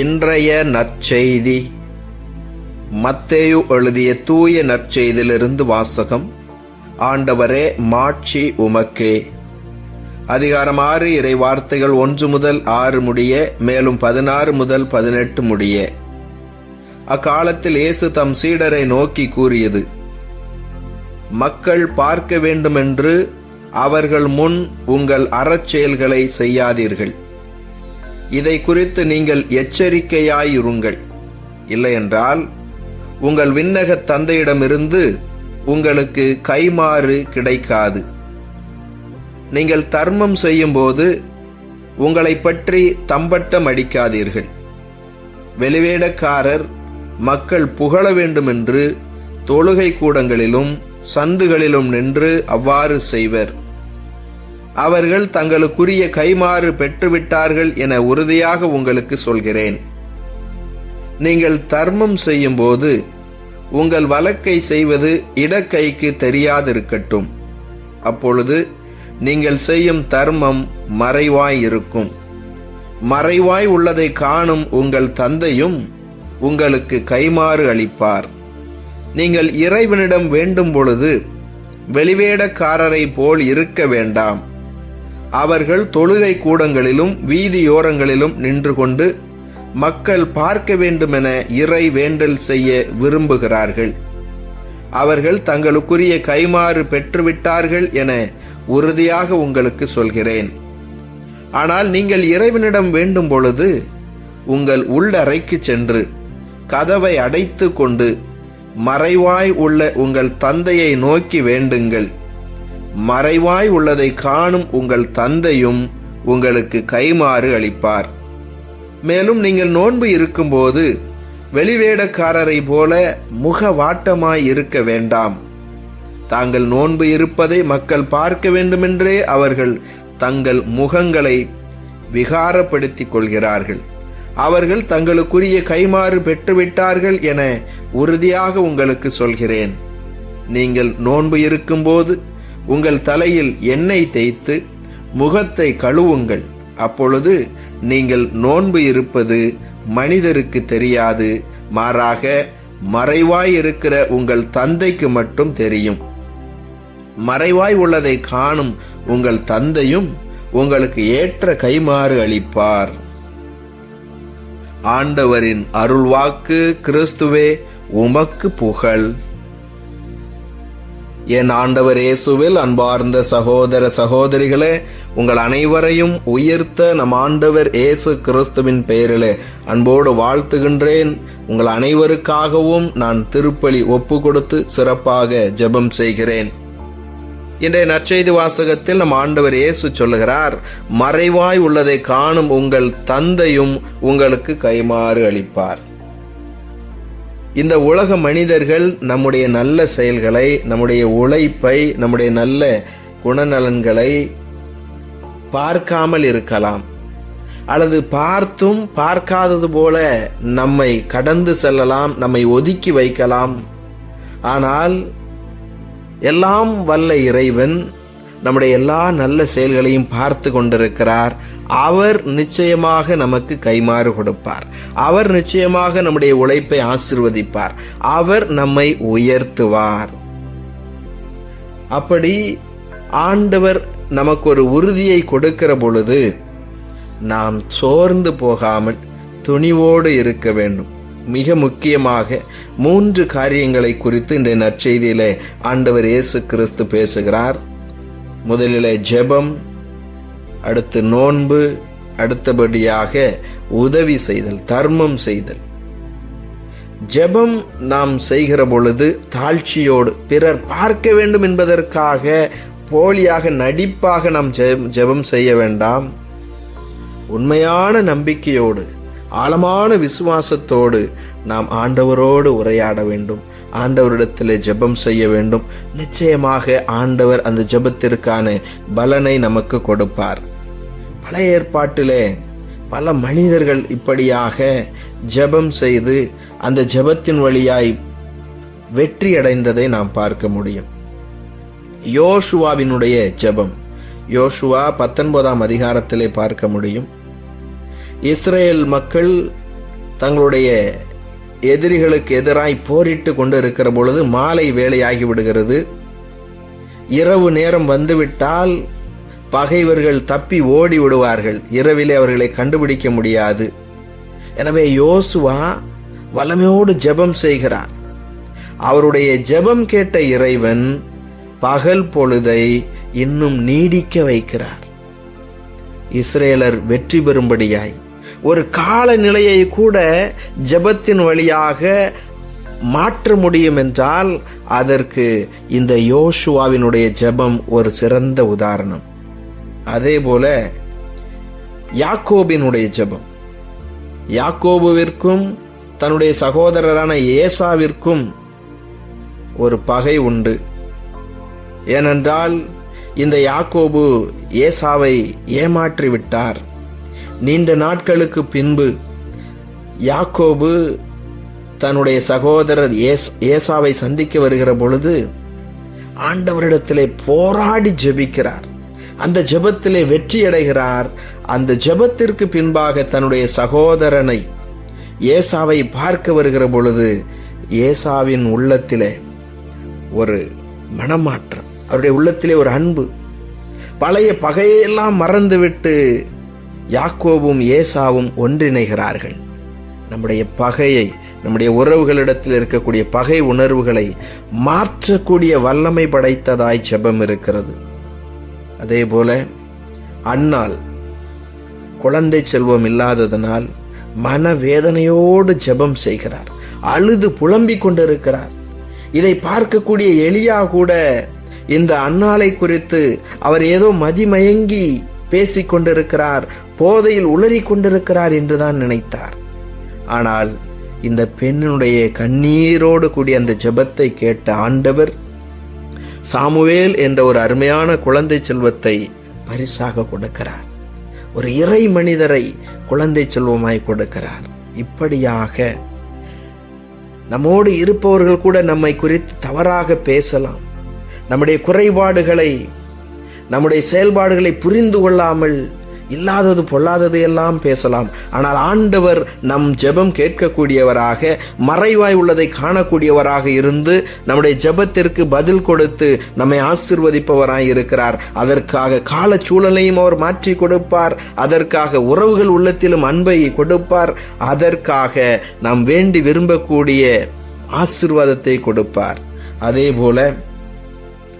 இன்றைய நற்செய்தி. மத்தேயு எழுதிய தூய நற்செய்தியிலிருந்து வாசகம். ஆண்டவரே மாட்சி உமக்கே. அதிகாரம் ஆறு இறை வார்த்தைகள் ஒன்று முதல் ஆறு முடிய மேலும் பதினாறு முதல் பதினெட்டு முடிய. அக்காலத்தில் இயேசு தம் சீடரை நோக்கி கூறியது மக்கள் பார்க்க வேண்டுமென்று அவர்கள் முன் உங்கள் அறச்செயல்களை செய்யாதீர்கள். இதை குறித்து நீங்கள் எச்சரிக்கையாயிருங்கள். இல்லையென்றால் உங்கள் விண்ணக தந்தையிடமிருந்து உங்களுக்கு கைமாறு கிடைக்காது. நீங்கள் தர்மம் செய்யும்போது உங்களை பற்றி தம்பட்டம் அடிக்காதீர்கள். வெளிவேடக்காரர் மக்கள் புகழ வேண்டுமென்று தொழுகை கூடங்களிலும் சந்துகளிலும் நின்று அவ்வாறு செய்வர். அவர்கள் தங்களுக்குரிய கைமாறு பெற்றுவிட்டார்கள் என உறுதியாக உங்களுக்கு சொல்கிறேன். நீங்கள் தர்மம் செய்யும்போது உங்கள் வழக்கை செய்வது இடக்கைக்கு தெரியாதிருக்கட்டும். அப்பொழுது நீங்கள் செய்யும் தர்மம் மறைவாய் இருக்கும். மறைவாய் உள்ளதை காணும் உங்கள் தந்தையும் உங்களுக்கு கைமாறு அளிப்பார். நீங்கள் இறைவனிடம் வேண்டும் பொழுது வெளிவேடக்காரரை போல் இருக்க வேண்டாம். அவர்கள் தொழுகை கூடங்களிலும் வீதியோரங்களிலும் நின்று கொண்டு மக்கள் பார்க்க வேண்டுமென இறை வேண்டல் செய்ய விரும்புகிறார்கள். அவர்கள் தங்களுக்குரிய கைமாறு பெற்றுவிட்டார்கள் என உறுதியாக உங்களுக்கு சொல்கிறேன். ஆனால் நீங்கள் இறைவனிடம் வேண்டும் பொழுது உங்கள் உள்ளறைக்கு சென்று கதவை அடைத்து கொண்டு மறைவாய் உள்ள உங்கள் தந்தையை நோக்கி வேண்டுங்கள். மறைவாய் உள்ளதை காணும் உங்கள் தந்தையும் உங்களுக்கு கைமாறு அளிப்பார். மேலும் நீங்கள் நோன்பு இருக்கும்போது வெளிவேடக்காரரை போல முக வாட்டமாய் இருக்க வேண்டாம். தாங்கள் நோன்பு இருப்பதை மக்கள் பார்க்க வேண்டுமென்றே அவர்கள் தங்கள் முகங்களை விகாரப்படுத்திக் கொள்கிறார்கள். அவர்கள் தங்களுக்குரிய கைமாறு பெற்றுவிட்டார்கள் என உறுதியாக உங்களுக்கு சொல்கிறேன். நீங்கள் நோன்பு இருக்கும்போது உங்கள் தலையில் எண்ணெய் தேய்த்து முகத்தை கழுவுங்கள். அப்பொழுது நீங்கள் நோன்பு இருப்பது மனிதருக்கு தெரியாது மாறாக மறைவாயிருக்கிற உங்கள் தந்தைக்கு மட்டும் தெரியும். மறைவாய் உள்ளதை காணும் உங்கள் தந்தையும் உங்களுக்கு ஏற்ற கைமாறு அளிப்பார். ஆண்டவரின் அருள்வாக்கு கிறிஸ்துவே உமக்கு புகழ். என் ஆண்டவர் இயேசுவில் அன்பார்ந்த சகோதர சகோதரிகளே உங்கள் அனைவரையும் உயர்த்த நம் ஆண்டவர் இயேசு கிறிஸ்துவின் பெயரிலே அன்போடு வாழ்த்துகின்றேன். உங்கள் அனைவருக்காகவும் நான் திருப்பலி ஒப்பு கொடுத்து சிறப்பாக ஜெபம் செய்கிறேன். இன்றைய நற்செய்தி வாசகத்தில் நம் ஆண்டவர் இயேசு சொல்லுகிறார் மறைவாய் உள்ளதை காணும் உங்கள் தந்தையும் உங்களுக்கு கைமாறு அளிப்பார். இந்த உலக மனிதர்கள் நம்முடைய நல்ல செயல்களை நம்முடைய உழைப்பை நம்முடைய நல்ல குணநலன்களை பார்க்காமல் இருக்கலாம். அல்லது பார்த்தும் பார்க்காதது போல நம்மை கடந்து செல்லலாம் நம்மை ஒதுக்கி வைக்கலாம். ஆனால் எல்லாம் வல்ல இறைவன் நம்முடைய எல்லா நல்ல செயல்களையும் பார்த்து கொண்டிருக்கிறார். அவர் நிச்சயமாக நமக்கு கைமாறு கொடுப்பார். அவர் நிச்சயமாக நம்முடைய உழைப்பை ஆசிர்வதிப்பார். அவர் நம்மை உயர்த்துவார். அப்படி ஆண்டவர் நமக்கு ஒரு உறுதியை கொடுக்கிற பொழுது நாம் சோர்ந்து போகாமல் துணிவோடு இருக்க வேண்டும். மிக முக்கியமாக மூன்று காரியங்களை குறித்து இந்த நற்செய்தியிலே ஆண்டவர் இயேசு கிறிஸ்து பேசுகிறார். முதலில் ஜெபம் அடுத்து நோன்பு அடுத்தபடியாக உதவி செய்தல் தர்மம் செய்தல். ஜெபம் நாம் செய்கிற பொழுது தாழ்ச்சியோடு பிறர் பார்க்க வேண்டும் என்பதற்காக போலியாக நடிப்பாக நாம் ஜெபம் செய்ய வேண்டாம். உண்மையான நம்பிக்கையோடு ஆழமான விசுவாசத்தோடு நாம் ஆண்டவரோடு உரையாட வேண்டும். ஆண்டவரிடத்தில் ஜெபம் செய்ய வேண்டும். நிச்சயமாக ஆண்டவர் அந்த ஜெபத்திற்கான பலனை நமக்கு கொடுப்பார். பழைய ஏற்பாட்டிலே பல மனிதர்கள் இப்படியாக ஜெபம் செய்து அந்த ஜெபத்தின் வழியாய் வெற்றி அடைந்ததை நாம் பார்க்க முடியும். யோசுவாவினுடைய ஜெபம். யோசுவா பத்தொன்பதாம் அதிகாரத்திலே பார்க்க முடியும். இஸ்ரேல் மக்கள் தங்களுடைய எதிரிகளுக்கு எதிராய் போரிட்டு கொண்டு இருக்கிற பொழுது மாலை வேலையாகி விடுகிறது. இரவு நேரம் வந்துவிட்டால் பகைவர்கள் தப்பி ஓடி விடுவார்கள். இரவிலே அவர்களை கண்டுபிடிக்க முடியாது. எனவே யோசுவா வல்லமையோடு ஜெபம் செய்கிறார் அவருடைய ஜெபம் கேட்ட இறைவன் பகல் பொழுதை இன்னும் நீடிக்க வைக்கிறார். இஸ்ரேலர் வெற்றி பெறும்படியாய். ஒரு காலநிலையை கூட ஜெபத்தின் வழியாக மாற்ற முடியும் என்றால் அதற்கு இந்த யோசுவாவினுடைய ஜெபம் ஒரு சிறந்த உதாரணம். அதே போல யாக்கோபினுடைய ஜெபம். யாக்கோபுவிற்கும் தன்னுடைய சகோதரரான ஏசாவிற்கும் ஒரு பகை உண்டு. ஏனென்றால் இந்த யாக்கோபு ஏசாவை ஏமாற்றிவிட்டார். நீண்ட நாட்களுக்கு பின்பு யாக்கோபு தன்னுடைய சகோதரர் ஏஸ் ஏசாவை சந்திக்க வருகிற பொழுது ஆண்டவரிடத்திலே போராடி ஜெபிக்கிறார். அந்த ஜெபத்திலே வெற்றி அடைகிறார். அந்த ஜெபத்திற்கு பின்பாக தன்னுடைய சகோதரனை ஏசாவை பார்க்க வருகிற பொழுது ஏசாவின் உள்ளத்திலே ஒரு மனமாற்றம் அவருடைய உள்ளத்திலே ஒரு அன்பு. பழைய பகையெல்லாம் மறந்துவிட்டு யாக்கோவும் ஏசாவும் ஒன்றிணைகிறார்கள். நம்முடைய பகையை நம்முடைய உறவுகளிடத்தில் இருக்கக்கூடிய பகை உணர்வுகளை மாற்றக்கூடிய வல்லமை படைத்ததாய் ஜெபம் இருக்கிறது. அதே போல அன்னால் குழந்தை செல்வம் இல்லாததனால் மனவேதனையோடு ஜெபம் செய்கிறார். அழுது புலம்பிக் கொண்டிருக்கிறார். இதை பார்க்கக்கூடிய எளியா கூட இந்த அன்னாலை குறித்து அவர் ஏதோ மதிமயங்கி பேசிக் கொண்டிருக்கிறார் போதையில் உளறிக் கொண்டிருக்கிறார் என்றுதான் நினைத்தார். ஆனால் இந்த பெண்ணினுடைய கண்ணீரோடு கூடிய அந்த ஜெபத்தை கேட்ட ஆண்டவர் சாமுவேல் என்ற ஒரு அருமையான குழந்தை செல்வத்தை பரிசாக கொடுக்கிறார். ஒரு இறை மனிதரை குழந்தை செல்வமாய் கொடுக்கிறார். இப்படியாக நம்மோடு இருப்பவர்கள் கூட நம்மை குறித்து தவறாக பேசலாம். நம்முடைய குறைபாடுகளை நம்முடைய செயல்பாடுகளை புரிந்து கொள்ளாமல் இல்லாதது பொல்லாதது எல்லாம் பேசலாம். ஆனால் ஆண்டவர் நம் ஜெபம் கேட்கக்கூடியவராக மறைவாய் உள்ளதை காணக்கூடியவராக இருந்து நம்முடைய ஜெபத்திற்கு பதில் கொடுத்து நம்மை ஆசிர்வதிப்பவராய் இருக்கிறார். அதற்காக கால சூழலையும் அவர் மாற்றி கொடுப்பார். அதற்காக உறவுகள் உள்ளத்திலும் அன்பை கொடுப்பார். அதற்காக நாம் வேண்டி விரும்பக்கூடிய ஆசிர்வாதத்தை கொடுப்பார். அதே போல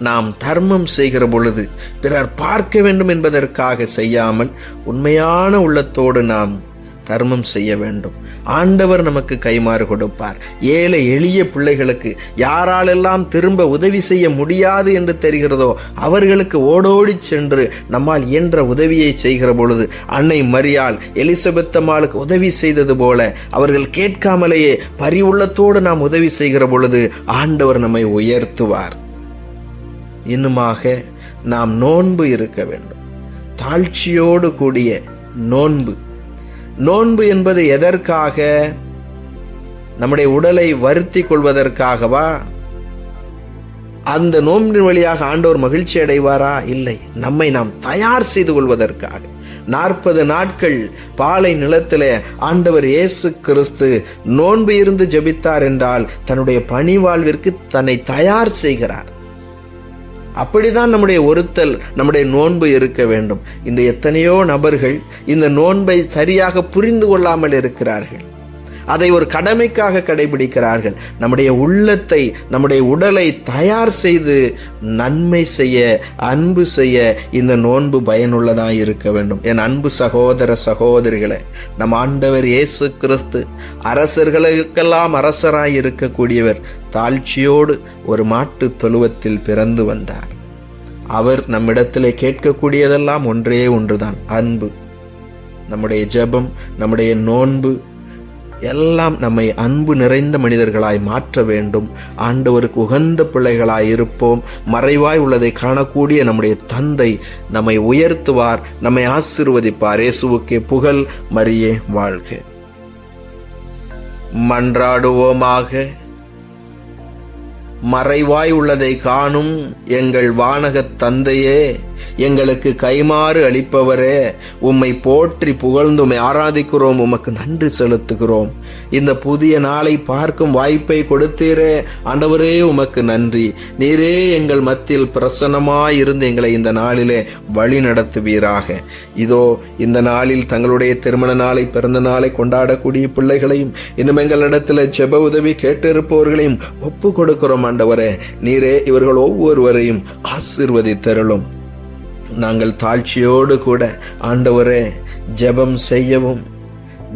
நாம் தர்மம் செய்கிற பொழுது பிறர் பார்க்க வேண்டும் என்பதற்காக செய்யாமல் உண்மையான உள்ளத்தோடு நாம் தர்மம் செய்ய வேண்டும். ஆண்டவர் நமக்கு கைமாறு கொடுப்பார். ஏழை எளிய பிள்ளைகளுக்கு யாராலெல்லாம் திரும்ப உதவி செய்ய முடியாது என்று தெரிகிறதோ அவர்களுக்கு ஓடோடி சென்று நம்மால் இயன்ற உதவியை செய்கிற பொழுது அன்னை மரியாள் எலிசபெத் அம்மாளுக்கு உதவி செய்தது போல அவர்கள் கேட்காமலேயே பரிவுள்ளத்தோடு நாம் உதவி செய்கிற பொழுது ஆண்டவர் நம்மை உயர்த்துவார். இன்னுமாக நாம் நோன்பு இருக்க வேண்டும். தாழ்ச்சியோடு கூடிய நோன்பு. நோன்பு என்பது எதற்காக? நம்முடைய உடலை வருத்தி கொள்வதற்காகவா? அந்த நோன்பின் வழியாக ஆண்டவர் மகிழ்ச்சி அடைவாரா? இல்லை. நம்மை நாம் தயார் செய்து கொள்வதற்காக. நாற்பது நாட்கள் பாலை நிலத்திலே ஆண்டவர் இயேசு கிறிஸ்து நோன்பு இருந்து ஜபித்தார் என்றால் தன்னுடைய பணி வாழ்விற்கு தன்னை தயார் செய்கிறார். அப்படிதான் நம்முடைய ஒருத்தல் நம்முடைய நோன்பு இருக்க வேண்டும். இந்த எத்தனையோ நபர்கள் இந்த நோன்பை சரியாக புரிந்து கொள்ளாமல் இருக்கிறார்கள். அதை ஒரு கடமைக்காக கடைபிடிக்கிறார்கள். நம்முடைய உள்ளத்தை நம்முடைய உடலை தயார் செய்து நன்மை செய்ய அன்பு செய்ய இந்த நோன்பு பயனுள்ளதாக இருக்க வேண்டும். என் அன்பு சகோதர சகோதரிகளை நம் ஆண்டவர் இயேசு கிறிஸ்து அரசர்களுக்கெல்லாம் அரசராய் இருக்கக்கூடியவர் தாழ்ச்சியோடு ஒரு மாட்டு தொழுவத்தில் பிறந்து வந்தார். அவர் நம்மிடத்திலே கேட்கக்கூடியதெல்லாம் ஒன்றே ஒன்றுதான் அன்பு. நம்முடைய ஜெபம் நம்முடைய நோன்பு எல்லாம் நம்மை அன்பு நிறைந்த மனிதர்களாய் மாற்ற வேண்டும். ஆண்டவருக்கு உகந்த பிள்ளைகளாய் இருப்போம். மறைவாய் உள்ளதை காணக்கூடிய நம்முடைய தந்தை நம்மை உயர்த்துவார் நம்மை ஆசிர்வதிப்பார். இயேசுவுக்கே புகழ் மரியே வாழ்க. மன்றாடுவோமாக. மறைவாய் உள்ளதை காணும் எங்கள் வானகத் தந்தையே. எங்களுக்கு கைமாறு அளிப்பவரே உம்மை போற்றி புகழ்ந்து உம்மை ஆராதிக்கிறோம் உமக்கு நன்றி செலுத்துகிறோம். இந்த புதிய நாளை பார்க்கும் வாய்ப்பை கொடுத்தீரே ஆண்டவரே உமக்கு நன்றி. நீரே எங்கள் மத்தியில் பிரசன்னமாய் இருந்து எங்களை இந்த நாளிலே வழி நடத்துவீராக. இதோ இந்த நாளில் தங்களுடைய திருமண நாளை பிறந்த நாளை கொண்டாடக்கூடிய பிள்ளைகளையும் இன்னும் எங்களிடத்தில் செப உதவி கேட்டிருப்பவர்களையும் ஒப்பு கொடுக்கிறோம் ஆண்டவரே. நீரே இவர்கள் ஒவ்வொருவரையும் ஆசிர்வதித்தருளும். நாங்கள் தாழ்ச்சியோடு கூட ஆண்டவரே ஜெபம் செய்யவும்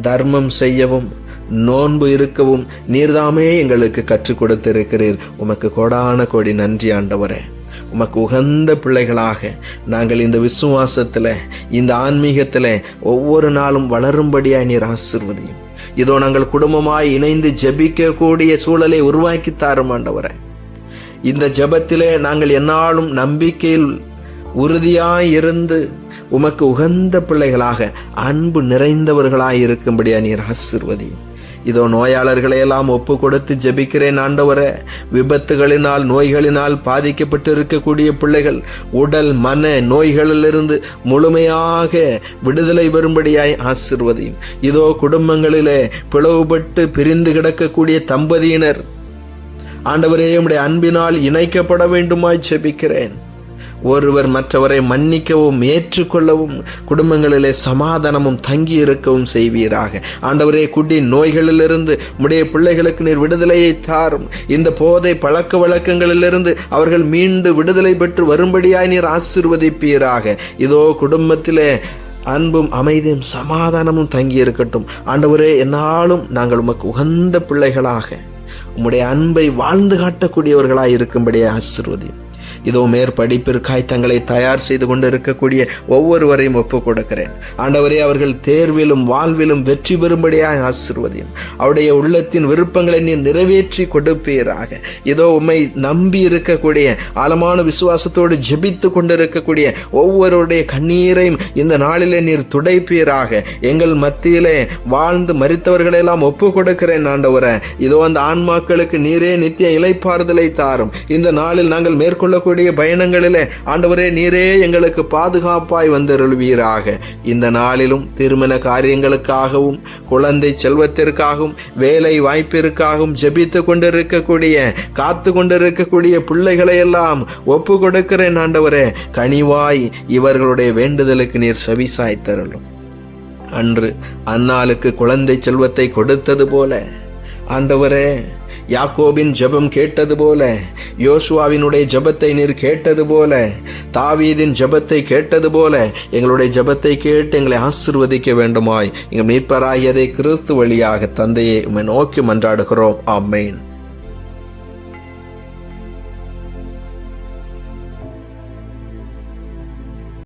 தர்மம் செய்யவும் நோன்பு இருக்கவும் நீர்தாமே எங்களுக்கு கற்றுக் கொடுத்திருக்கிறீர். உமக்கு கோடான கோடி நன்றி ஆண்டவரே. உமக்கு உகந்த பிள்ளைகளாக நாங்கள் இந்த விசுவாசத்தில் இந்த ஆன்மீகத்தில் ஒவ்வொரு நாளும் வளரும்படியாய் நீர் ஆசிர்வதியும். இதோ நாங்கள் குடும்பமாய் இணைந்து ஜெபிக்கக்கூடிய சூழலை உருவாக்கி தாரும் ஆண்டவரே. இந்த ஜபத்திலே நாங்கள் என்னாலும் நம்பிக்கையில் உறுதியாயிருந்து உமக்கு உகந்த பிள்ளைகளாக அன்பு நிறைந்தவர்களாய் இருக்கும்படியா நீர் ஆசிர்வதி. இதோ நோயாளர்களை எல்லாம் ஒப்பு கொடுத்து ஜெபிக்கிறேன் ஆண்டவரே. விபத்துகளினால் நோய்களினால் பாதிக்கப்பட்டு இருக்கக்கூடிய பிள்ளைகள் உடல் மன நோய்களிலிருந்து முழுமையாக விடுதலை வரும்படியாய் ஆசிர்வதியும் இதோ குடும்பங்களிலே பிளவுபட்டு பிரிந்து கிடக்கக்கூடிய தம்பதியினர் ஆண்டவரே உடைய அன்பினால் இணைக்கப்பட வேண்டுமாய் ஜெபிக்கிறேன். ஒருவர் மற்றவரை மன்னிக்கவும் ஏற்றுக்கொள்ளவும் குடும்பங்களிலே சமாதானமும் தங்கி இருக்கவும் செய்வீராக. ஆண்டவரே குடி நோய்களிலிருந்து உடைய பிள்ளைகளுக்கு நீர் விடுதலையை தாரும். இந்த போதை பழக்க வழக்கங்களிலிருந்து அவர்கள் மீண்டு விடுதலை பெற்று வரும்படியாய் நீர் ஆசிர்வதிப்பீராக. இதோ குடும்பத்திலே அன்பும் அமைதியும் சமாதானமும் தங்கி இருக்கட்டும் ஆண்டவரே என்னாலும் நாங்கள் உமக்கு உகந்த பிள்ளைகளாக உம்முடைய அன்பை வாழ்ந்து காட்டக்கூடியவர்களாய் இருக்கும்படியே ஆசிர்வதியும் இதோ மேற்படிப்பிற்காய் தங்களை தயார் செய்து கொண்டு இருக்கக்கூடிய ஒவ்வொருவரையும் ஒப்பு கொடுக்கிறேன் ஆண்டவரே அவர்கள் தேர்விலும் வாழ்விலும் வெற்றி பெறும்படியாக ஆசிர்வதியும். அவருடைய உள்ளத்தின் விருப்பங்களை நீர் நிறைவேற்றி கொடுப்பீராக. இதோ உண்மை நம்பி இருக்கக்கூடிய ஆழமான விசுவாசத்தோடு ஜெபித்து கொண்டிருக்கக்கூடிய ஒவ்வொருடைய கண்ணீரையும் இந்த நாளிலே நீர் துடைப்பீராக. எங்கள் மத்தியிலே வாழ்ந்து மறித்தவர்களெல்லாம் ஒப்பு கொடுக்கிறேன் ஆண்டவரே. இதோ அந்த ஆன்மாக்களுக்கு நீரே நித்திய இலைப்பாறுதலை தாரும். இந்த நாளில் நாங்கள் மேற்கொள்ளக்கூடிய பயணங்களிலே ஆண்டவரே நீரே எங்களுக்கு பாதுகாப்பாய் வந்தருள்வீராக. இந்த நாளிலும் திருமண காரியங்களுக்காகவும் குழந்தை செல்வத்திற்காகவும் வேலை வாய்ப்பிற்காகவும் ஜெபித்து கொண்டிருக்கக்கூடிய காத்து கொண்டிருக்கக்கூடிய பிள்ளைகளை எல்லாம் ஒப்பு கொடுக்கிறேன் ஆண்டவரே. கனிவாய் இவர்களுடைய வேண்டுதலுக்கு நீர் செவிசாய் தரலும். அன்று அன்னாளுக்கு குழந்தை செல்வத்தை கொடுத்தது போல ஆண்டவரே யாக்கோபின் ஜெபம் கேட்டது போல யோசுவாவினுடைய ஜெபத்தை நீர் கேட்டது போல தாவீதின் ஜெபத்தை கேட்டது போல எங்களுடைய ஜபத்தை கேட்டு எங்களை ஆசிர்வதிக்க வேண்டுமாய். எங்கள் மீட்பராகியதை கிறிஸ்து வழியாக தந்தையை உம்மை நோக்கி மன்றாடுகிறோம். ஆமேன்.